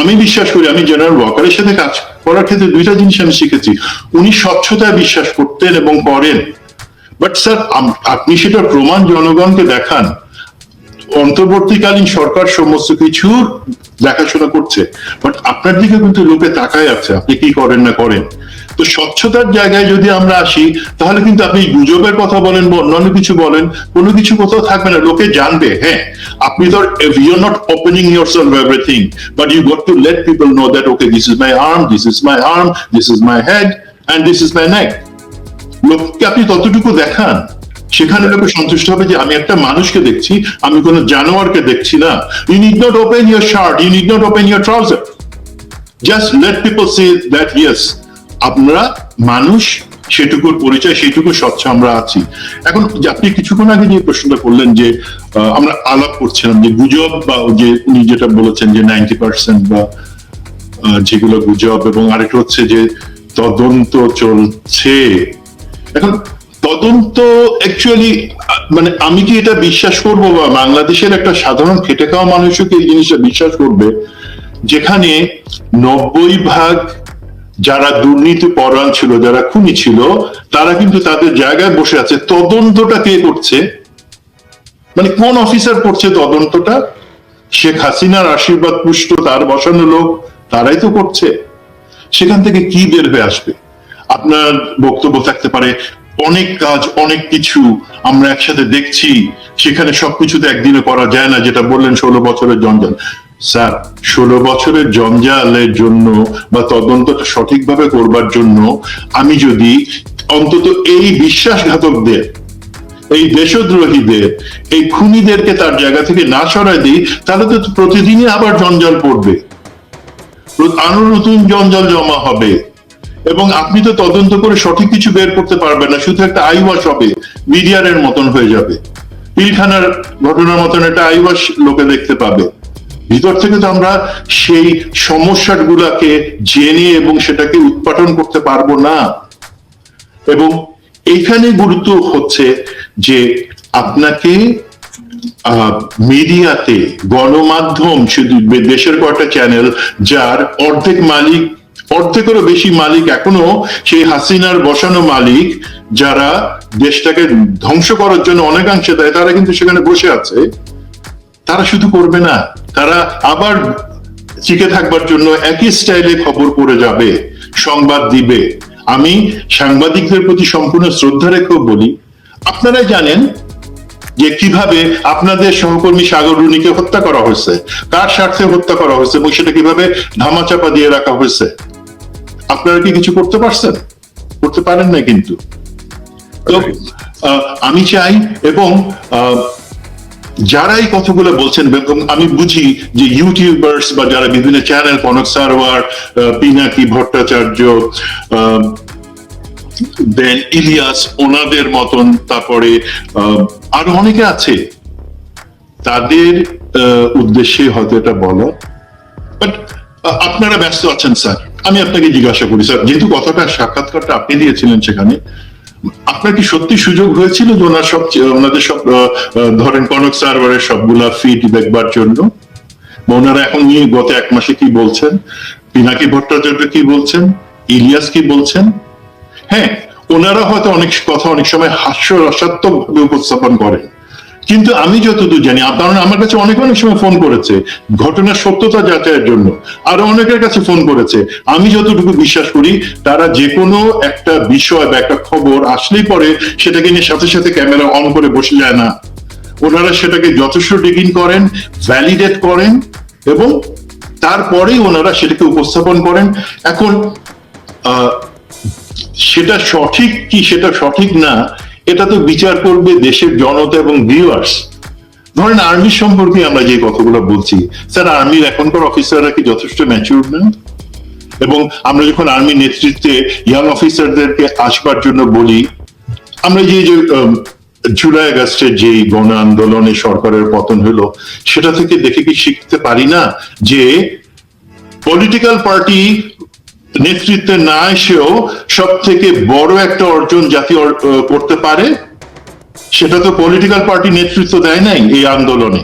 আমি বিশ্বাস করি, আমি জেনারেল ওয়াকারের সাথে কাজ করার ক্ষেত্রে দুইটা জিনিস আমি শিখেছি। উনি স্বচ্ছতায় বিশ্বাস করতেন এবং করেন। বাট স্যার আপনি সেটা প্রমাণ জনগণকে দেখান। অন্তর্বর্তীকালীন সরকার সমস্ত কিছু দেখাশোনা করছে। বাট আপনার দিকে কিন্তু লোকে তাকায় আছে। আপনি কি করেন না করেন? তো স্বচ্ছতার জায়গায় যদি আমরা আসি, তাহলে কিন্তু আপনি গুজবের কথা বলেন বা অন্যান্য কিছু বলেন, কোনো কিছু কোথাও থাকবে না, লোকে জানবে হ্যাঁ। আপনি তো you not opening yourself everything but you got to let people know that okay this is my arm this is my arm this is my head and this is my neck লোককে আপনি ততটুকু দেখান, সেখানে লোকে সন্তুষ্ট হবে যে আমি একটা মানুষকে দেখছি, আমি কোনো জানোয়ারকে দেখছি না। You need not open your shirt you need not open your trouser just let people say that yes আপনারা মানুষ সেটুকুর পরিচয়, সেটুকু স্বচ্ছ আমরা আছি। এখন আপনি কিছুক্ষণ আগে যে প্রশ্নটা করলেন যে আমরা আলাপ করছিলাম যে গুজব বা যে উনি যেটা বলেছেন যে নাইনটি পার্সেন্ট বা যেগুলো গুজব এবং আরেকটা হচ্ছে যে তদন্ত চলছে। এখন তদন্ত অ্যাকচুয়ালি মানে আমি কি এটা বিশ্বাস করব বা বাংলাদেশের একটা সাধারণ খেটে খাওয়া মানুষও কি এই জিনিসটা বিশ্বাস করবে? যেখানে নব্বই ভাগ যারা দুর্নীতি পরায়ণ ছিল, যারা খুনি ছিল, তারা কিন্তু তাদের জায়গায় বসে আছে। তদন্তটা কে করছে? মানে কোন অফিসার করছে তদন্তটা? শেখ হাসিনার আশীর্বাদ পুষ্ট, তার বসানো লোক, তারাই তো করছে। সেখান থেকে কি বের হয়ে আসবে? আপনার বক্তব্য থাকতে পারে, অনেক কাজ, অনেক কিছু আমরা একসাথে দেখছি, সেখানে সবকিছু তো একদিনে করা যায় না, যেটা বললেন ষোলো বছরের জঞ্জাল। স্যার, ষোলো বছরের জঞ্জালের জন্য বা তদন্তটা সঠিকভাবে করবার জন্য আমি যদি অন্তত এই বিশ্বাসঘাতকদের, এই দেশদ্রোহীদের, এই খুনিদেরকে তার জায়গা থেকে না সরাই দিই, তাহলে তো প্রতিদিনই আবার জঞ্জাল পড়বে। আরও নতুন জঞ্জাল জমা হবে। এবং আপনি তো তদন্ত করে সঠিক কিছু বের করতে পারবেন না, শুধু একটা আইওয়াশ হবে, মিডিয়ারের মতন হয়ে যাবে। পিলখানার ঘটনার মতন একটা আইওয়াশ লোকে দেখতে পাবে। ভিতর থেকে তো আমরা সেই সমস্যা গুলাকে জেনে এবং সেটাকে উৎপাদন করতে পারব না। এবং এইখানে গুরুত্ব হচ্ছে যে আপনাকে মিডিয়াতে গণমাধ্যম, শুধু দেশের কয়েকটা চ্যানেল যার অর্ধেক মালিক, অর্ধেকেরও বেশি মালিক এখনও সেই হাসিনার বসানো মালিক, যারা দেশটাকে ধ্বংস করার জন্য অনেকাংশে দেয়, তারা কিন্তু সেখানে বসে আছে। তারা শুধু করবে না, তারা আবার টিকে থাকবার জন্য একই স্টাইলে খবর পড়ে যাবে, সংবাদ দিবে। আমি সাংবাদিকদের প্রতি সম্পূর্ণ শ্রদ্ধা রেখেও বলি, আপনারা জানেন যে কীভাবে আপনাদের সহকর্মী সাগর রুনিকে হত্যা করা হয়েছে, কার স্বার্থে হত্যা করা হয়েছে এবং সেটা কীভাবে ধামাচাপা দিয়ে রাখা হয়েছে। আপনারা কি কিছু করতে পারছেন? করতে পারেন না কিন্তু। তো আমি চাই এবং যারা এই কথাগুলো বলছেন আমি বুঝি যে ইউটিউবার্স বা যারা বিভিন্ন চ্যানেল কনক সারওয়ার পিনাকি ভট্টাচার্য দেন ইলিয়াস ওনাদের মতন, তারপরে আরও অনেকে আছে। তাদের উদ্দেশ্যে হয়তো এটা বলা। বাট আপনারা ব্যস্ত আছেন, স্যার। আমি আপনাকে জিজ্ঞাসা করি, স্যার। যেহেতু কথাটা সাক্ষাৎকারটা আপনি দিয়েছিলেন সেখানে আপনার কি সত্যি সুযোগ হয়েছিল যে ওনার সব, ওনাদের সব ধরেন কনক সার্ভারের সবগুলা ফিড দেখবার জন্য? ওনারা এখন নিয়ে গত এক মাসে কি বলছেন? পিনাকি ভট্টাচার্য কি বলছেন? ইলিয়াস কি বলছেন? হ্যাঁ ওনারা হয়তো অনেক কথা অনেক সময় হাস্য রসাত্মক ভাবে উপস্থাপন করেন। কিন্তু আমি যতদূর জানি কারণ আমার কাছে অনেক অনেক সময় ফোন করেছে। ঘটনার সত্যতা যাচাইয়ের জন্য। আরও অনেকের কাছে ফোন করেছে। আমি যতটুকু বিশ্বাস করি, তারা যে কোনো একটা বিষয় বা একটা খবর আসলেই পরে সেটাকে নিয়ে সাথে সাথে ক্যামেরা অন করে বসে যায় না। ওনারা সেটাকে যথেষ্ট ডিগিং করেন ভ্যালিডেট করেন এবং তারপরেই ওনারা সেটাকে উপস্থাপন করেন। এখন সেটা সঠিক কি, সেটা সঠিক না এটা তো বিচার করবে দেশের জনতা এবং ভিউয়ার্স ধরেন আর্মি সম্পর্কে আমরা যে কথাগুলো বলছি, স্যার আর্মির এখনকার অফিসাররা কি যথেষ্ট ম্যাচিউর না? এবং আমরা যখন আর্মি নেতৃত্বে ইয়াং অফিসারদেরকে আসবার জন্য বলি, আমরা যে জুলাই আগস্টের যে গণ আন্দোলনে সরকারের পতন হলো, সেটা থেকে দেখে কি শিখতে পারি না যে পলিটিক্যাল পার্টি নেতৃত্বে না এসেও সব থেকে বড় একটা অর্জন জাতি করতে পারে সেটা তো পলিটিক্যাল পার্টি নেতৃত্ব দেয় নাই এই আন্দোলনে।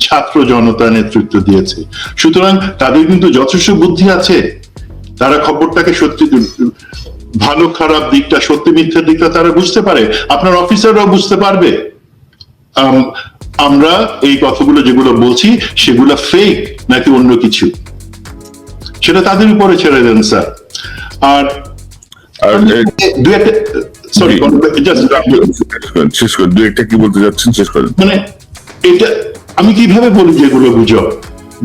ছাত্র জনতা নেতৃত্ব দিয়েছে। সুতরাং তাদের কিন্তু যথেষ্ট বুদ্ধি আছে। তারা খবরটাকে সত্যি ভালো খারাপ দিকটা সত্যি মিথ্যার দিকটা তারা বুঝতে পারে। আপনার অফিসাররাও বুঝতে পারবে। আম, আমরা এই কথাগুলো যেগুলো বলছি সেগুলো ফেক নাকি অন্য কিছু? সেটা তাদের উপরে ছেড়ে দেন স্যার। আর আর দু একটা সরি শেষ করেন দু একটা কি বলতে যাচ্ছেন শেষ করেন। মানে এটা আমি কীভাবে বলি যেগুলো গুজব?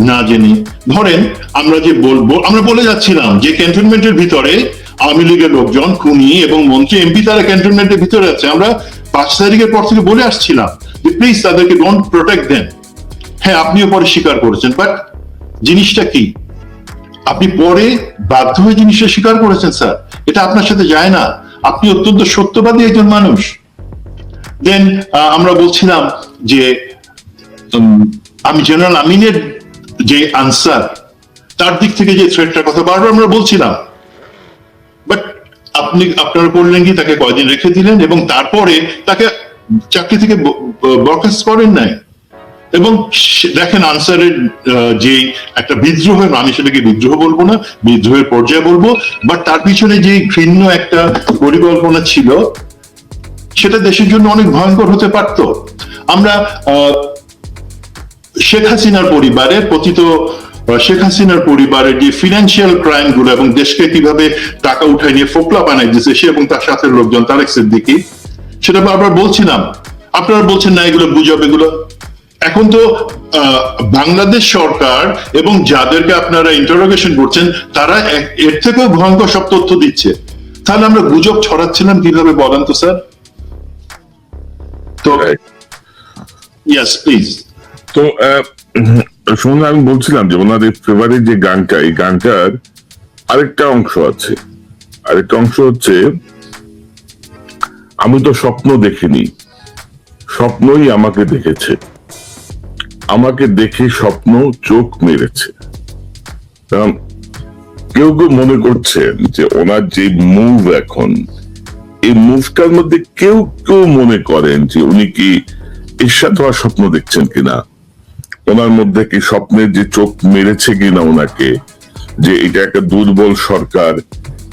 না জেনে। ধরেন আমরা যে বলব আমরা বলে যাচ্ছিলাম যে ক্যান্টনমেন্টের ভিতরে আওয়ামী লীগের লোকজন খুনি এবং মন্ত্রী এমপি তারা ক্যান্টনমেন্টের ভিতরে আছে। আমরা পাঁচ তারিখের পর থেকে বলে আসছিলাম যে প্লিজ তাদেরকে ডোন্ট প্রোটেক্ট দেন হ্যাঁ আপনিও পরে স্বীকার করেছেন বাট জিনিসটা কি? আপনি পরে বাধ্য হয়ে জিনিসটা স্বীকার করেছেন, স্যার। এটা আপনার সাথে যায় না। আপনি অত্যন্ত সত্যবাদী একজন মানুষ। দেন আমরা বলছিলাম যে আমি জেনারেল আমিনের যে আনসার তার দিক থেকে যে থ্রেটটার কথা বারবার আমরা বলছিলাম। বাট আপনি, আপনারা করলেন কি? তাকে কয়দিন রেখে দিলেন এবং তারপরে তাকে চাকরি থেকে বরখাস্ত করেন নাই। এবং দেখেন আনসারের যে একটা বিদ্রোহ আমি সেটাকে বিদ্রোহ বলব না, বিদ্রোহের পর্যায়ে বলব বাট তার পিছনে যে ঘৃণ্য একটা পরিকল্পনা ছিল, সেটা দেশের জন্য অনেক ভয়ঙ্কর হতে পারত। আমরা শেখ হাসিনার পরিবারে পতিত শেখ হাসিনার পরিবারের যে ফিনান্সিয়াল ক্রাইমগুলো এবং দেশকে কীভাবে টাকা উঠায় নিয়ে ফোকলা বানাই দিয়েছে, সে এবং তার সাথে লোকজন, তারেক সিদ্দিকি, সেটা বারবার বলছিলাম। আপনারা বলছেন না এগুলো গুজব এগুলো? এখন তো বাংলাদেশ সরকার এবং যাদেরকে আপনারা ইন্টারোগেশন করছেন তারা এর থেকেও ভয়ঙ্কর সব তথ্য দিচ্ছে। তাহলে আমরা গুজব ছড়াচ্ছিলাম কীভাবে বলেন তো স্যার? তো ইয়াস প্লিজ তো শুনুন আমি বলছিলাম যে ওনাদের ফেভারিট যে গানটা এই গানটার আরেকটা অংশ আছে। আরেকটা অংশ হচ্ছে আমি তো স্বপ্ন দেখিনি। স্বপ্নই আমাকে দেখেছে। আমাকে দেখে স্বপ্ন চোখ মেরেছে। কারণ কেউ কেউ মনে করছেন যে ওনার যে মুভ এখন, এই মুভটার মধ্যে কেউ কেউ মনে করেন যে উনি কি ঈর্ষাদ হওয়ার স্বপ্ন দেখছেন কিনা? ওনার মধ্যে কি স্বপ্নের যে চোখ মেরেছে কিনা ওনাকে? যে এটা একটা দুর্বল সরকার,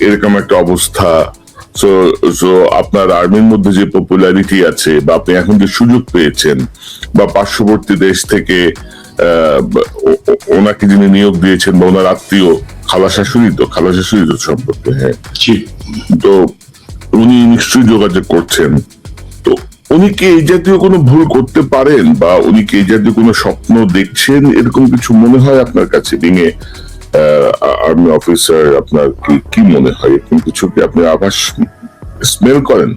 এরকম একটা অবস্থা সো সো আপনার আর্মির মধ্যে যে পপুলারিটি আছে বা আপনি এখন যে সুযোগ পেয়েছেন বা পার্শ্ববর্তী দেশ থেকে ওনাকে যিনি নিয়োগ দিয়েছেন বা ওনার আত্মীয় খালা শাশুড়ি তো খালা শাশুড়ি তো সম্পর্কে হ্যাঁ। তো উনি নিশ্চয়ই যোগাযোগ করছেন। তো উনি কি এই জাতীয় কোনো ভুল করতে পারেন বা উনি কি এই জাতীয় কোনো স্বপ্ন দেখছেন? এরকম কিছু মনে হয় আপনার কাছে? ভেঙে আর্মি অফিসার আপনার কি কি মনে হয়? এরকম কিছু কি আপনি আভাস স্মেল করেন?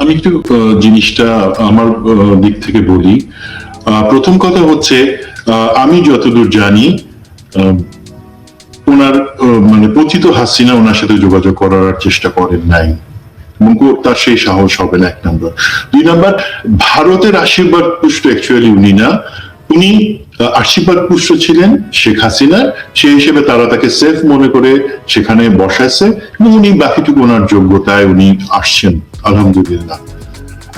আমি একটু জিনিসটা আমার দিক থেকে বলি। প্রথম কথা হচ্ছে আমি যতদূর জানি ওনার মানে পতিত হাসিনা ওনার সাথে যোগাযোগ করার চেষ্টা করেন নাই। তার সেই সাহস হবে না এক নম্বর। দুই নম্বর, ভারতের আশীর্বাদ পুষ্ট অ্যাকচুয়ালি উনি না। উনি আশীর্বাদ পুষ্ট ছিলেন শেখ হাসিনা সেই হিসেবে তারা তাকে সেফ মনে করে সেখানে বসাইছে উনি বাকিটুকু ওনার যোগ্যতায় উনি আসছেন, আলহামদুলিল্লাহ।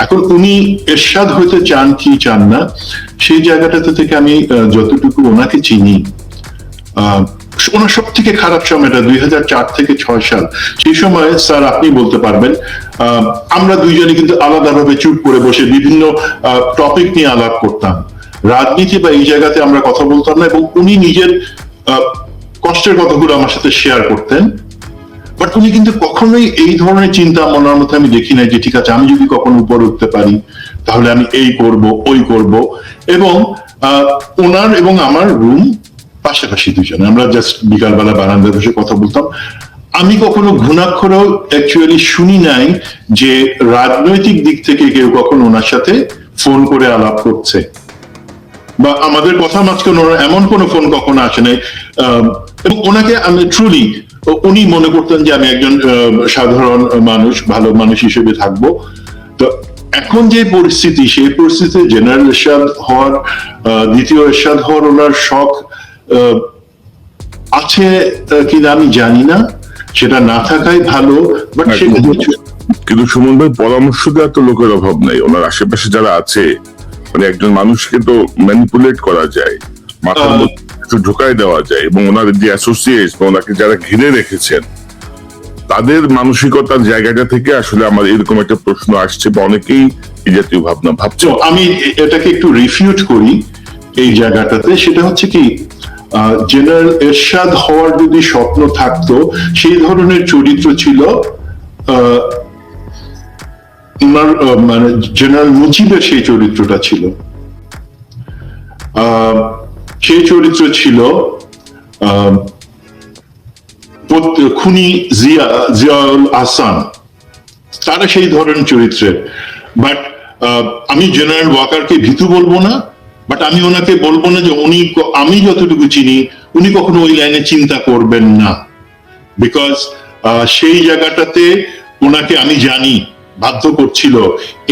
এখন উনি এরশাদ হইতে চান কি চান না, সেই জায়গাটাতে থেকে আমি যতটুকু ওনাকে চিনি ওনার সব থেকে খারাপ সময়টা দুই চার থেকে ছয় সাল। সেই সময়, স্যার, আপনি বলতে পারবেন আমরা দুইজনে কিন্তু আলাদাভাবে চুপ করে বসে বিভিন্ন টপিক নিয়ে আলাপ করতাম। রাজনীতি বা এই জায়গাতে আমরা কথা বলতাম না এবং উনি নিজের কষ্টের কথাগুলো আমার সাথে শেয়ার করতেন। বাট উনি কিন্তু কখনোই এই ধরনের চিন্তা মনের মধ্যে আমি দেখি নাই যে, ঠিক আছে, আমি যদি কখনো উপরে উঠতে পারি, তাহলে আমি এই করব, ওই করব। এবং ওনার এবং আমার রুম পাশাপাশি দুজনে, আমরা জাস্ট বিকালবেলা বারান্দায় বসে কথা বলতাম। আমি কখনো ঘুণাক্ষরও অ্যাকচুয়ালি শুনি নাই যে, রাজনৈতিক দিক থেকে কেউ কখনো ওনার সাথে ফোন করে আলাপ করছে। বা আমাদের কথা মাঝখানে ওনার এমন কোনো ফোন কখনো আসে নাই। এবং ওনাকে আমি ট্রুলি উনি মনে করতেন যে আমি একজন সাধারণ মানুষ ভালো মানুষ হিসেবে থাকব। তো এখন যে পরিস্থিতি সেই পরিস্থিতিতে জেনারেল এরশাদ হওয়ার দ্বিতীয় এরশাদ হওয়ার ওনার শখ আছে কিনা আমি জানি না। সেটা না থাকাই ভালো বাট কিছু কিন্তু সুমন ভাই পরামর্শ দেওয়ার তো লোকের অভাব নাই। ওনার আশেপাশে যারা আছে মানে একজন মানুষকে তো ম্যানিপুলেট করা যায় মাথার মধ্যে কিছু ঢুকাই দেওয়া যায় এবং ওনার যে অ্যাসোসিয়েটস বা ওনাকে যারা ঘিরে রেখেছেন তাদের মানসিকতার জায়গাটা থেকে আসলে আমার এরকম একটা প্রশ্ন আসছে বা অনেকেই এই জাতীয় ভাবনা ভাবছে। আমি এটাকে একটু রিফিউট করি এই জায়গাটাতে সেটা হচ্ছে কি জেনারেল এরশাদ হওয়ার যদি স্বপ্ন থাকতো সেই ধরনের চরিত্র ছিল আহ, মানে জেনারেল মুজিবের সেই চরিত্রটা ছিল। সেই চরিত্র ছিল খুনি জিয়া জিয়াউল আহসান। তারা সেই ধরনের চরিত্রের। বাট আমি জেনারেল ওয়াকারকে ভীতু বলব না বাট আমি ওনাকে বলব না যে উনি আমি যতটুকু চিনি উনি কখনো ওই লাইনে চিন্তা করবেন না। বিকজ সেই জায়গাটাতে ওনাকে আমি জানি। বাধ্য করছিল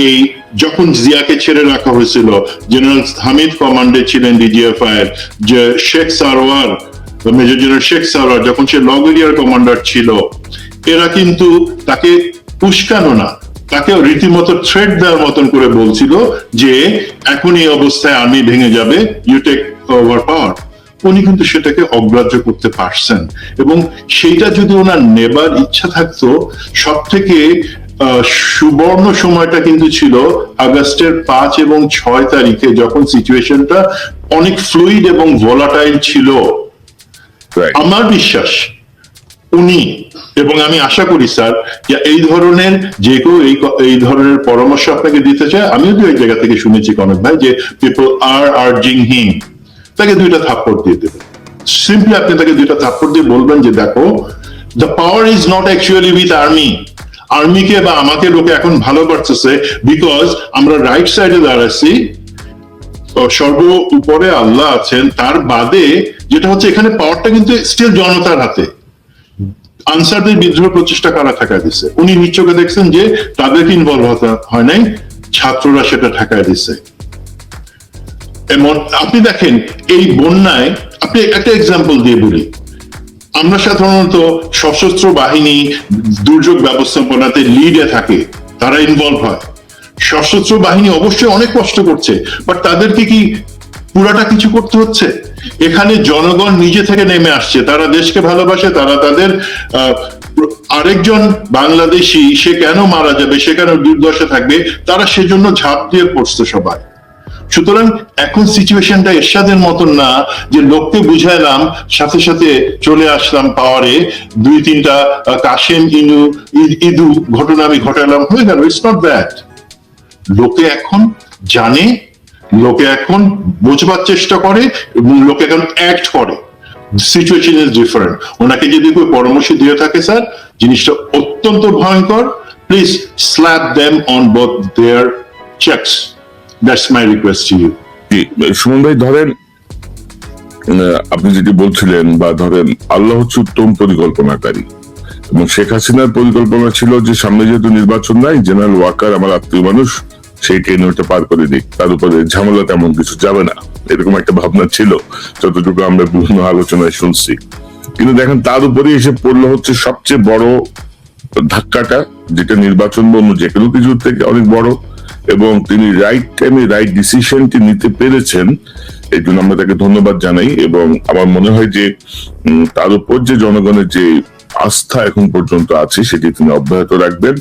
এই যখন জিয়াকে ছেড়ে রাখা হয়েছিল, জেনারেল হামিদ কমান্ডে ছিলেন ডিজিএফআই এর যে শেখ সারোয়ার মেজর জেনারেল শেখ সারোয়ার, যখন সে লগ এরিয়ার কমান্ডার ছিল, এরা কিন্তু তাকে উস্কানো না, তাকে রীতিমতো থ্রেড দেওয়ার মতন করে বলছিল যে এখন এই অবস্থায় আর্মি ভেঙে যাবে ইউ টেক ওভার পাওয়ার উনি কিন্তু সেটাকে অগ্রাহ্য করতে পারছেন। এবং সেইটা যদি ওনার নেবার ইচ্ছা থাকতো সব থেকে সুবর্ণ সময়টা কিন্তু ছিল আগস্টের পাঁচ এবং ছয় তারিখে যখন সিচুয়েশনটা অনেক ফ্লুইড এবং ভোলাটাইল ছিল। আমার বিশ্বাস উনি এবং আমি আশা করি স্যার যে এই ধরনের যে কেউ এই এই ধরনের পরামর্শ আপনাকে দিতে চায় আমিও তো এই জায়গা থেকে শুনেছি কনক ভাই যে পিপল আর আর্জিং হিম তাকে দুইটা থাপ্পড় দিয়ে দেবেন। সিম্পলি আপনি তাকে দুইটা থাপ্পড় দিয়ে বলবেন যে দেখো the power is not actually with army আর্মিকে বা আমাকে লোকে এখন ভালোবাসতেছে বিকজ আমরা রাইট সাইডে দাঁড়াচ্ছি। সর্ব উপরে আল্লাহ আছেন, তার বাদে যেটা হচ্ছে এখানে পাওয়ারটা কিন্তু স্টিল জনতার হাতে। আনসারদের বিদ্রোহ প্রচেষ্টা কারা ঠেকা দিচ্ছে উনি নিশ্চয়কে দেখছেন যে তাদেরকে ইনভলভ হয় নাই, ছাত্ররা সেটা ঠেকায় দিচ্ছে এমন, আপনি দেখেন, এই বন্যায়, আপনি একটা এক্সাম্পল দিয়ে বলি। আমরা সাধারণত সশস্ত্র বাহিনী, দুর্যোগ ব্যবস্থাপনাতে লিডে থাকে, তারা ইনভলভ হয়। সশস্ত্র বাহিনী অবশ্যই অনেক কষ্ট করছে বাট তাদেরকে কি পুরাটা কিছু করতে হচ্ছে? এখানে জনগণ নিজে থেকে নেমে আসছে, তারা দেশকে ভালোবাসে, তারা তাদের আরেকজন বাংলাদেশি, সে কেন মারা যাবে, সে কেন দুর্দশা থাকবে, তারা সেজন্য ঝাঁপ দিয়ে পড়ছে সবাই। সুতরাং এখন সিচুয়েশনটা এরশাদের মতন না যে লোককে বুঝাইলাম, সাথে সাথে চলে আসলাম পাওয়ারে, দুই তিনটা কাশেম ইনু ইদু ঘটনা আমি ঘটালাম হয়ে গেল ইটস নট দ্যাট লোকে এখন জানে, লোকে এখন বোঝবার চেষ্টা করে এবং লোকে এখন অ্যাক্ট করে। সিচুয়েশন ইজ ডিফারেন্ট ওনাকে যদি কেউ পরামর্শ দিয়ে থাকে, স্যার, জিনিসটা অত্যন্ত ভয়ঙ্কর। Please slap them on both their cheeks that's my request to you Suman ভাই, ধরেন আপনি যেটি বলছিলেন বা ধরেন আল্লাহ হচ্ছে উত্তম পরিকল্পনাকারী এবং শেখ হাসিনার পরিকল্পনা ছিল যে সামনে যেহেতু নির্বাচন নাই, জেনারেল ওয়াকার আমার আত্মীয় মানুষ সেই টেনুরটা পার করে দিক, তার উপরে ঝামেলা তেমন কিছু যাবে না। এরকম একটা ভাবনা ছিল, যতটুকু আমরা বিভিন্ন আলোচনায় শুনছি। কিন্তু দেখেন, তার উপরে এসে পড়ল হচ্ছে সবচেয়ে বড় ধাক্কাটা, যেটা নির্বাচন বা অন্য যে কোনো কিছু থেকে অনেক বড়। এবং তিনি রাইট টাইমে রাইট ডিসিশনটি নিতে পেরেছেন, এই জন্য আমরা তাকে ধন্যবাদ জানাই এবং আমার মনে হয় যে তার উপর যে জনগণের যে আস্থা এখন পর্যন্ত আছে, সেটি তিনি অব্যাহত রাখবেন।